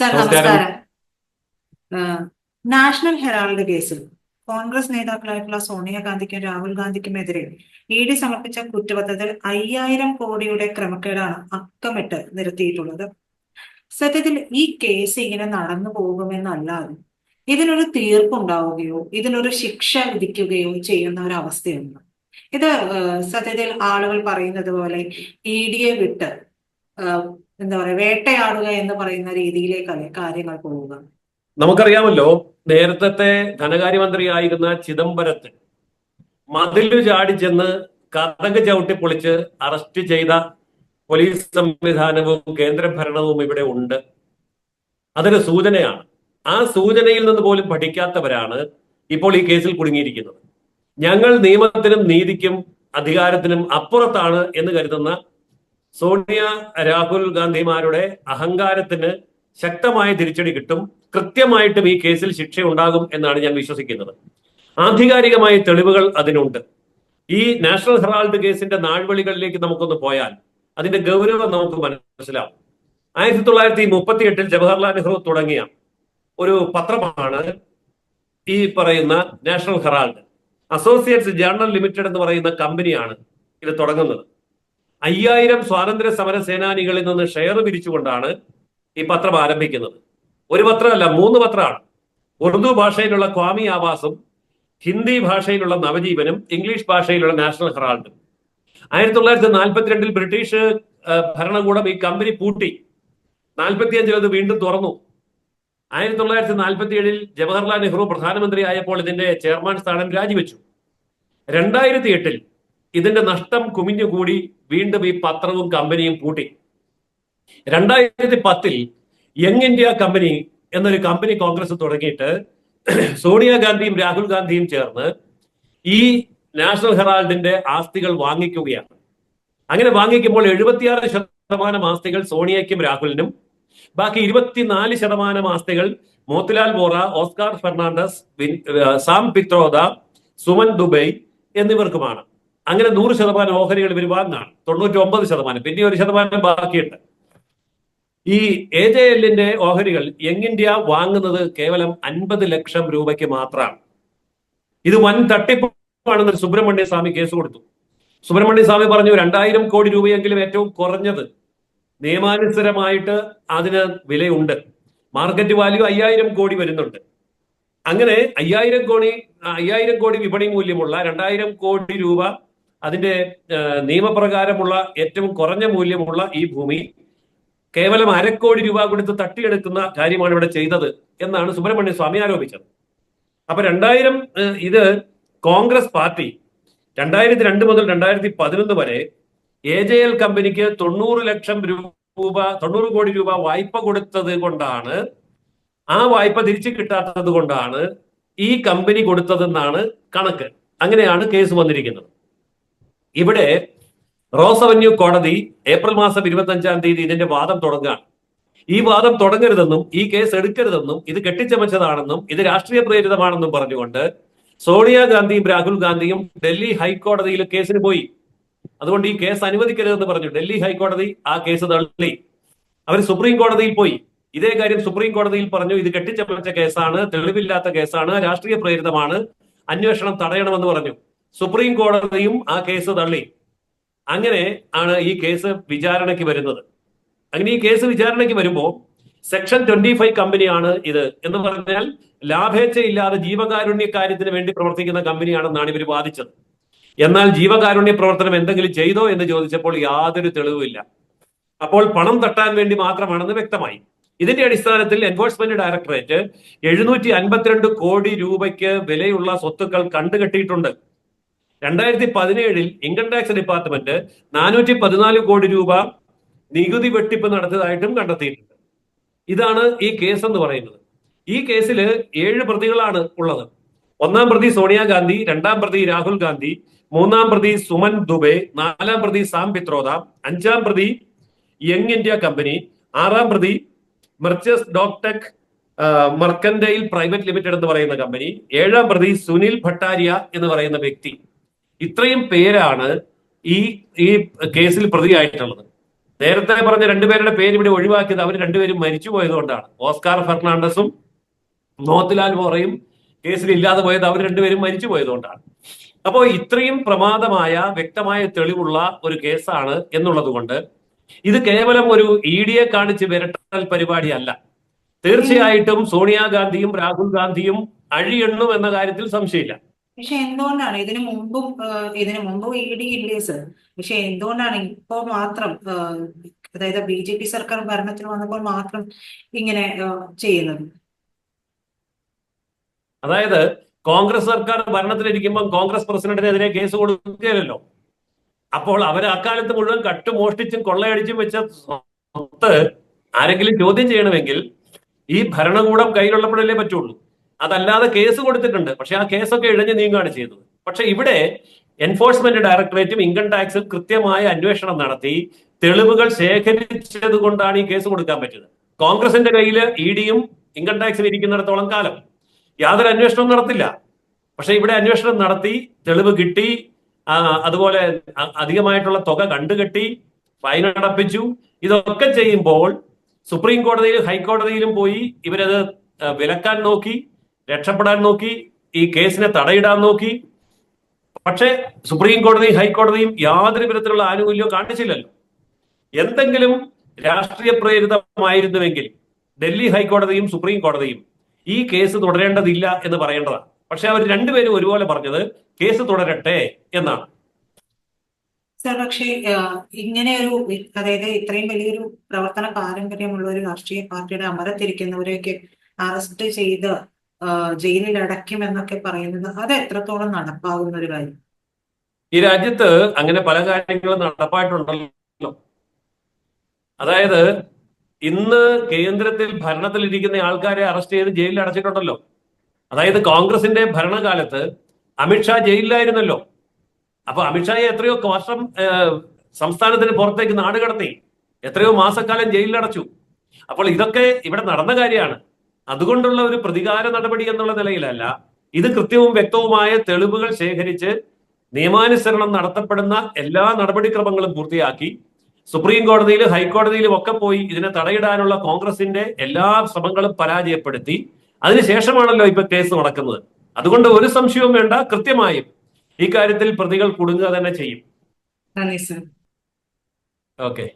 Sir നമസ്കാരം. National Herald കേസിൽ കോൺഗ്രസ് നേതാക്കളായിട്ടുള്ള സോണിയാഗാന്ധിക്കും രാഹുൽ ഗാന്ധിക്കുമെതിരെ ഇ ഡി സമർപ്പിച്ച കുറ്റപത്രത്തിൽ അയ്യായിരം കോടിയുടെ ക്രമക്കേടാണ് അക്കമിട്ട് നിർത്തിയിട്ടുള്ളത് സത്യത്തിൽ ഈ കേസ് ഇങ്ങനെ നടന്നു പോകുമെന്നല്ലാതെ ഇതിനൊരു തീർപ്പുണ്ടാവുകയോ ഇതിനൊരു ശിക്ഷ വിധിക്കുകയോ ചെയ്യുന്ന ഒരു അവസ്ഥയുണ്ട് ഇത് സത്യത്തിൽ ആളുകൾ പറയുന്നത് പോലെ ഇ ഡിയെ വിട്ട് എന്താ പറയാ വേട്ടയാടുക എന്ന് പറയുന്ന രീതിയിലേക്കല്ലേ കാര്യങ്ങൾ പോവുക? നമുക്കറിയാമല്ലോ നേരത്തെ ധനകാര്യമന്ത്രിയായിരുന്ന ചിദംബരത്തിൽ മതിലു ചാടി ചെന്ന് കഥക് ചവിട്ടി പൊളിച്ച് അറസ്റ്റ് ചെയ്ത പോലീസ് സംവിധാനവും കേന്ദ്ര ഭരണവും ഇവിടെ ഉണ്ട്. അതൊരു സൂചനയാണ്. ആ സൂചനയിൽ നിന്ന് പോലും പഠിക്കാത്തവരാണ് ഇപ്പോൾ ഈ കേസിൽ കുടുങ്ങിയിരിക്കുന്നത്. ഞങ്ങൾ നിയമത്തിനും നീതിക്കും അധികാരത്തിനും അപ്പുറത്താണ് എന്ന് കരുതുന്ന സോണിയ രാഹുൽ ഗാന്ധിമാരുടെ അഹങ്കാരത്തിന് ശക്തമായ തിരിച്ചടി കിട്ടും. കൃത്യമായിട്ടും ഈ കേസിൽ ശിക്ഷ ഉണ്ടാകും എന്നാണ് ഞാൻ വിശ്വസിക്കുന്നത്. ആധികാരികമായ തെളിവുകൾ അതിനുണ്ട്. ഈ നാഷണൽ ഹെറാൾഡ് കേസിന്റെ നാൾവഴികളിലേക്ക് നമുക്കൊന്ന് പോയാൽ അതിന്റെ ഗൗരവം നമുക്ക് മനസ്സിലാവും. ആയിരത്തി തൊള്ളായിരത്തി മുപ്പത്തി എട്ടിൽ ജവഹർലാൽ നെഹ്റു തുടങ്ങിയ ഒരു പത്രമാണ് ഈ പറയുന്ന National Herald. Associates Journal Limited എന്ന് പറയുന്ന കമ്പനിയാണ് ഇത് തുടങ്ങുന്നത്. അയ്യായിരം സ്വാതന്ത്ര്യ സമര സേനാനികളിൽ നിന്ന് ഷെയർ പിരിച്ചുകൊണ്ടാണ് ഈ പത്രം ആരംഭിക്കുന്നത്. ഒരു പത്രമല്ല മൂന്ന് പത്രമാണ്. ഉറുദു ഭാഷയിലുള്ള ക്വാമി ആവാസും ഹിന്ദി ഭാഷയിലുള്ള നവജീവനും ഇംഗ്ലീഷ് ഭാഷയിലുള്ള നാഷണൽ ഹെറാൾഡും. ആയിരത്തി തൊള്ളായിരത്തി നാൽപ്പത്തിരണ്ടിൽ ബ്രിട്ടീഷ് ഭരണകൂടം ഈ കമ്പനി പൂട്ടി. നാൽപ്പത്തിയഞ്ചിൽ അത് വീണ്ടും തുറന്നു. ആയിരത്തി തൊള്ളായിരത്തി നാൽപ്പത്തി ഏഴിൽ ജവഹർലാൽ നെഹ്റു പ്രധാനമന്ത്രി ആയപ്പോൾ ഇതിന്റെ ചെയർമാൻ സ്ഥാനം രാജിവെച്ചു. രണ്ടായിരത്തി എട്ടിൽ ഇതിന്റെ നഷ്ടം കുമിഞ്ഞുകൂടി വീണ്ടും ഈ പത്രവും കമ്പനിയും പൂട്ടി. രണ്ടായിരത്തി പത്തിൽ യങ് ഇന്ത്യ കമ്പനി എന്നൊരു കമ്പനി കോൺഗ്രസ് തുടങ്ങിയിട്ട് സോണിയാഗാന്ധിയും രാഹുൽ ഗാന്ധിയും ചേർന്ന് ഈ നാഷണൽ ഹെറാൾഡിന്റെ ആസ്തികൾ വാങ്ങിക്കുകയാണ്. അങ്ങനെ വാങ്ങിക്കുമ്പോൾ എഴുപത്തിയാറ് ശതമാനം ആസ്തികൾ സോണിയയ്ക്കും രാഹുലിനും ബാക്കി ഇരുപത്തിനാല് ശതമാനം ആസ്തികൾ മോത്തിലാൽ വോറ ഓസ്കാർ ഫെർണാണ്ടസ് സാം പിത്രോദ സുമൻ ദുബൈ എന്നിവർക്കുമാണ്. അങ്ങനെ നൂറ് ശതമാനം ഓഹരികൾ ഇവർ വാങ്ങാണ് തൊണ്ണൂറ്റി ഒമ്പത് ശതമാനം. പിന്നെ ഒരു ശതമാനം ബാക്കിയുണ്ട്. ഈ എ ജെ എല്ലിന്റെ ഓഹരികൾ യങ് ഇന്ത്യ വാങ്ങുന്നത് കേവലം അൻപത് ലക്ഷം രൂപയ്ക്ക് മാത്രമാണ് ഇത് വൻ തട്ടിപ്പാണെന്ന് സുബ്രഹ്മണ്യ സ്വാമി കേസ് കൊടുത്തു. സുബ്രഹ്മണ്യ സ്വാമി പറഞ്ഞു രണ്ടായിരം കോടി രൂപയെങ്കിലും ഏറ്റവും കുറഞ്ഞത് നിയമാനുസരമായിട്ട് അതിന് വിലയുണ്ട്. മാർക്കറ്റ് വാല്യൂ അയ്യായിരം കോടി വരുന്നുണ്ട്. അങ്ങനെ അയ്യായിരം കോടി അയ്യായിരം കോടി വിപണി മൂല്യമുള്ള രണ്ടായിരം കോടി രൂപ അതിന്റെ നിയമപ്രകാരമുള്ള ഏറ്റവും കുറഞ്ഞ മൂല്യമുള്ള ഈ ഭൂമി കേവലം അരക്കോടി രൂപ കൊടുത്ത് തട്ടിയെടുക്കുന്ന കാര്യമാണ് ഇവിടെ ചെയ്തത് എന്നാണ് സുബ്രഹ്മണ്യ സ്വാമി ആരോപിച്ചത്. അപ്പൊ രണ്ടായിരം ഇത് കോൺഗ്രസ് പാർട്ടി രണ്ടായിരത്തി രണ്ട് മുതൽ രണ്ടായിരത്തി പതിനൊന്ന് വരെ എ ജെ എൽ കമ്പനിക്ക് തൊണ്ണൂറ് ലക്ഷം രൂപ തൊണ്ണൂറ് കോടി രൂപ വായ്പ കൊടുത്തത് കൊണ്ടാണ് ആ വായ്പ തിരിച്ചു കിട്ടാത്തത് കൊണ്ടാണ് ഈ കമ്പനി കൊടുത്തതെന്നാണ് കണക്ക്. അങ്ങനെയാണ് കേസ് വന്നിരിക്കുന്നത്. ഇവിടെ റോസ് അവന്യൂ കോടതി ഏപ്രിൽ മാസം ഇരുപത്തി അഞ്ചാം തീയതി ഇതിന്റെ വാദം തുടങ്ങുകയാണ്. ഈ വാദം തുടങ്ങരുതെന്നും ഈ കേസ് എടുക്കരുതെന്നും ഇത് കെട്ടിച്ചമച്ചതാണെന്നും ഇത് രാഷ്ട്രീയ പ്രേരിതമാണെന്നും പറഞ്ഞുകൊണ്ട് സോണിയാഗാന്ധിയും രാഹുൽ ഗാന്ധിയും ഡൽഹി ഹൈക്കോടതിയിൽ കേസിന് പോയി. അതുകൊണ്ട് ഈ കേസ് അനുവദിക്കരുതെന്ന് പറഞ്ഞു. ഡൽഹി ഹൈക്കോടതി ആ കേസ് തള്ളി. അവർ സുപ്രീം കോടതിയിൽ പോയി. ഇതേ കാര്യം സുപ്രീം കോടതിയിൽ പറഞ്ഞു. ഇത് കെട്ടിച്ചമച്ച കേസാണ് തെളിവില്ലാത്ത കേസാണ് രാഷ്ട്രീയ പ്രേരിതമാണ്. അന്വേഷണം തടയണമെന്ന് പറഞ്ഞു. സുപ്രീം കോടതിയും ആ കേസ് തള്ളി. അങ്ങനെ ആണ് ഈ കേസ് വിചാരണയ്ക്ക് വരുന്നത്. അങ്ങനെ ഈ കേസ് വിചാരണയ്ക്ക് വരുമ്പോൾ സെക്ഷൻ ട്വന്റി ഫൈവ് കമ്പനിയാണ് ഇത് എന്ന് പറഞ്ഞാൽ ലാഭേച്ഛയില്ലാതെ ജീവകാരുണ്യ കാര്യത്തിന് വേണ്ടി പ്രവർത്തിക്കുന്ന കമ്പനിയാണെന്നാണ് ഇവർ വാദിച്ചത്. എന്നാൽ ജീവകാരുണ്യ പ്രവർത്തനം എന്തെങ്കിലും ചെയ്തോ എന്ന് ചോദിച്ചപ്പോൾ യാതൊരു തെളിവുമില്ല അപ്പോൾ പണം തട്ടാൻ വേണ്ടി മാത്രമാണെന്ന് വ്യക്തമായി. ഇതിന്റെ അടിസ്ഥാനത്തിൽ എൻഫോഴ്സ്മെന്റ് ഡയറക്ടറേറ്റ് എഴുന്നൂറ്റി അൻപത്തിരണ്ട് കോടി രൂപയ്ക്ക് വിലയുള്ള സ്വത്തുക്കൾ കണ്ടുകെട്ടിയിട്ടുണ്ട്. രണ്ടായിരത്തി പതിനേഴിൽ ഇൻകം ടാക്സ് ഡിപ്പാർട്ട്മെന്റ് നാനൂറ്റി പതിനാല് കോടി രൂപ നികുതി വെട്ടിപ്പ് നടത്തിയതായിട്ടും കണ്ടെത്തിയിട്ടുണ്ട്. ഇതാണ് ഈ കേസ് എന്ന് പറയുന്നത്. ഈ കേസിൽ ഏഴ് പ്രതികളാണ് ഉള്ളത്. ഒന്നാം പ്രതി സോണിയാഗാന്ധി രണ്ടാം പ്രതി രാഹുൽ ഗാന്ധി മൂന്നാം പ്രതി സുമൻ ദുബെ നാലാം പ്രതി സാം പിത്രോദ അഞ്ചാം പ്രതി യങ് ഇന്ത്യ കമ്പനി ആറാം പ്രതി മെർച്ചസ് ഡോക്ടെക് മർക്കൻഡൈൽ പ്രൈവറ്റ് ലിമിറ്റഡ് എന്ന് പറയുന്ന കമ്പനി ഏഴാം പ്രതി സുനിൽ ഭട്ടാരിയ എന്ന് പറയുന്ന വ്യക്തി. ഇത്രയും പേരാണ് ഈ ഈ കേസിൽ പ്രതിയായിട്ടുള്ളത്. നേരത്തെ പറഞ്ഞ രണ്ടുപേരുടെ പേര് ഇവിടെ ഒഴിവാക്കിയത് അവർ രണ്ടുപേരും മരിച്ചു പോയതുകൊണ്ടാണ് ഓസ്കാർ ഫെർണാണ്ടസും മോത്തിലാൽ വോറയും കേസിൽ ഇല്ലാതെ പോയത് അവർ രണ്ടുപേരും മരിച്ചു പോയതുകൊണ്ടാണ് അപ്പോൾ ഇത്രയും പ്രമാദമായ വ്യക്തമായ തെളിവുള്ള ഒരു കേസാണ് എന്നുള്ളത് കൊണ്ട് ഇത് കേവലം ഒരു ഇ ഡിയെ കാണിച്ച് വിരട്ടൽ പരിപാടിയല്ല. തീർച്ചയായിട്ടും സോണിയാഗാന്ധിയും രാഹുൽ ഗാന്ധിയും അഴിയെണ്ണും എന്ന കാര്യത്തിൽ സംശയമില്ല. പക്ഷെ എന്തുകൊണ്ടാണ് ഇതിനു മുമ്പും ഇതിനു മുമ്പും ഇ ഡി ഇല്ലേ സർ? പക്ഷെ എന്തുകൊണ്ടാണ് ഇപ്പോ മാത്രം അതായത് ബി ജെ പി സർക്കാർ ഭരണത്തിൽ വന്നപ്പോൾ മാത്രം ഇങ്ങനെ ചെയ്യുന്നത്? അതായത് കോൺഗ്രസ് സർക്കാർ ഭരണത്തിലിരിക്കുമ്പോൾ കോൺഗ്രസ് പ്രസിഡന്റിനെതിരെ കേസ് കൊടുക്കുകയല്ലോ അപ്പോൾ അവർ അക്കാലത്ത് മുഴുവൻ കട്ട് മോഷ്ടിച്ചും കൊള്ളയടിച്ചും വെച്ച സ്വത്ത് ആരെങ്കിലും ചോദ്യം ചെയ്യണമെങ്കിൽ ഈ ഭരണകൂടം കയ്യിലുള്ളപ്പോഴല്ലേ പറ്റുള്ളൂ. അതല്ലാതെ കേസ് കൊടുത്തിട്ടുണ്ട്. പക്ഷെ ആ കേസൊക്കെ ഇഴഞ്ഞു നീങ്ങുകയാണ് ചെയ്തത്. പക്ഷെ ഇവിടെ എൻഫോഴ്സ്മെന്റ് ഡയറക്ടറേറ്റും ഇൻകം ടാക്സും കൃത്യമായ അന്വേഷണം നടത്തി തെളിവുകൾ ശേഖരിച്ചത് കൊണ്ടാണ് ഈ കേസ് കൊടുക്കാൻ പറ്റിയത്. കോൺഗ്രസിന്റെ കയ്യിൽ ഇ ഡിയും ഇൻകം ടാക്സും ഇരിക്കുന്നിടത്തോളം കാലം. യാതൊരു അന്വേഷണവും നടത്തില്ല. പക്ഷെ ഇവിടെ അന്വേഷണം നടത്തി തെളിവ് കിട്ടി അതുപോലെ അധികമായിട്ടുള്ള തുക കണ്ടുകെട്ടി ഫൈൻ അടപ്പിച്ചു. ഇതൊക്കെ ചെയ്യുമ്പോൾ സുപ്രീം കോടതിയിലും ഹൈക്കോടതിയിലും പോയി ഇവരത് വിലക്കാൻ നോക്കി. രക്ഷപ്പെടാൻ നോക്കി ഈ കേസിനെ തടയിടാൻ നോക്കി. പക്ഷേ സുപ്രീം കോടതിയും ഹൈക്കോടതിയും യാതൊരു വിധത്തിലുള്ള ആനുകൂല്യവും കാണിച്ചില്ലല്ലോ. എന്തെങ്കിലും രാഷ്ട്രീയ പ്രേരിതമായിരുന്നുവെങ്കിൽ ഡൽഹി ഹൈക്കോടതിയും സുപ്രീം കോടതിയും ഈ കേസ് തുടരേണ്ടതില്ല എന്ന് പറയേണ്ടതാണ്. പക്ഷെ അവർ രണ്ടുപേരും ഒരുപോലെ പറഞ്ഞത് കേസ് തുടരട്ടെ എന്നാണ്. സർ പക്ഷേ ഇങ്ങനെ ഒരു അതായത് ഇത്രയും വലിയൊരു പ്രവർത്തന പാരമ്പര്യമുള്ള ഒരു രാഷ്ട്രീയ പാർട്ടിയുടെ അമരത്തിരിക്കുന്നവരെയൊക്കെ അറസ്റ്റ് ചെയ്ത് ആഹ് അടയ്ക്കും എന്നൊക്കെ പറയുന്നത് അത് എത്രത്തോളം നടപ്പാകുന്ന ഒരു കാര്യം? ഈ രാജ്യത്ത് അങ്ങനെ പല കാര്യങ്ങളും നടപ്പായിട്ടുണ്ടല്ലോ. അതായത് ഇന്ന് കേന്ദ്രത്തിൽ ഭരണത്തിലിരിക്കുന്ന ആൾക്കാരെ അറസ്റ്റ് ചെയ്ത് ജയിലിൽ അടച്ചിട്ടുണ്ടല്ലോ അതായത് കോൺഗ്രസിന്റെ ഭരണകാലത്ത് അമിത്ഷാ ജയിലിലായിരുന്നല്ലോ. അപ്പൊ അമിത്ഷായെ എത്രയോ വർഷം സംസ്ഥാനത്തിന് പുറത്തേക്ക് നാട് കടത്തി എത്രയോ മാസക്കാലം ജയിലിൽ അടച്ചു അപ്പോൾ ഇതൊക്കെ ഇവിടെ നടന്ന കാര്യമാണ്. അതുകൊണ്ടുള്ള ഒരു പ്രതികാര നടപടി എന്നുള്ള നിലയിലല്ല. ഇത് കൃത്യവും വ്യക്തവുമായ തെളിവുകൾ ശേഖരിച്ച് നിയമാനുസരണം നടത്തപ്പെടുന്ന എല്ലാ നടപടിക്രമങ്ങളും പൂർത്തിയാക്കി. സുപ്രീം കോടതിയിലും ഹൈക്കോടതിയിലും ഒക്കെ പോയി ഇതിനെ തടയിടാനുള്ള കോൺഗ്രസിന്റെ എല്ലാ ശ്രമങ്ങളും പരാജയപ്പെടുത്തി. അതിനുശേഷമാണല്ലോ ഇപ്പൊ കേസ് നടക്കുന്നത്. അതുകൊണ്ട് ഒരു സംശയവും വേണ്ട. കൃത്യമായും ഈ കാര്യത്തിൽ പ്രതികൾ കുടുങ്ങുക തന്നെ ചെയ്യും. ഓക്കെ.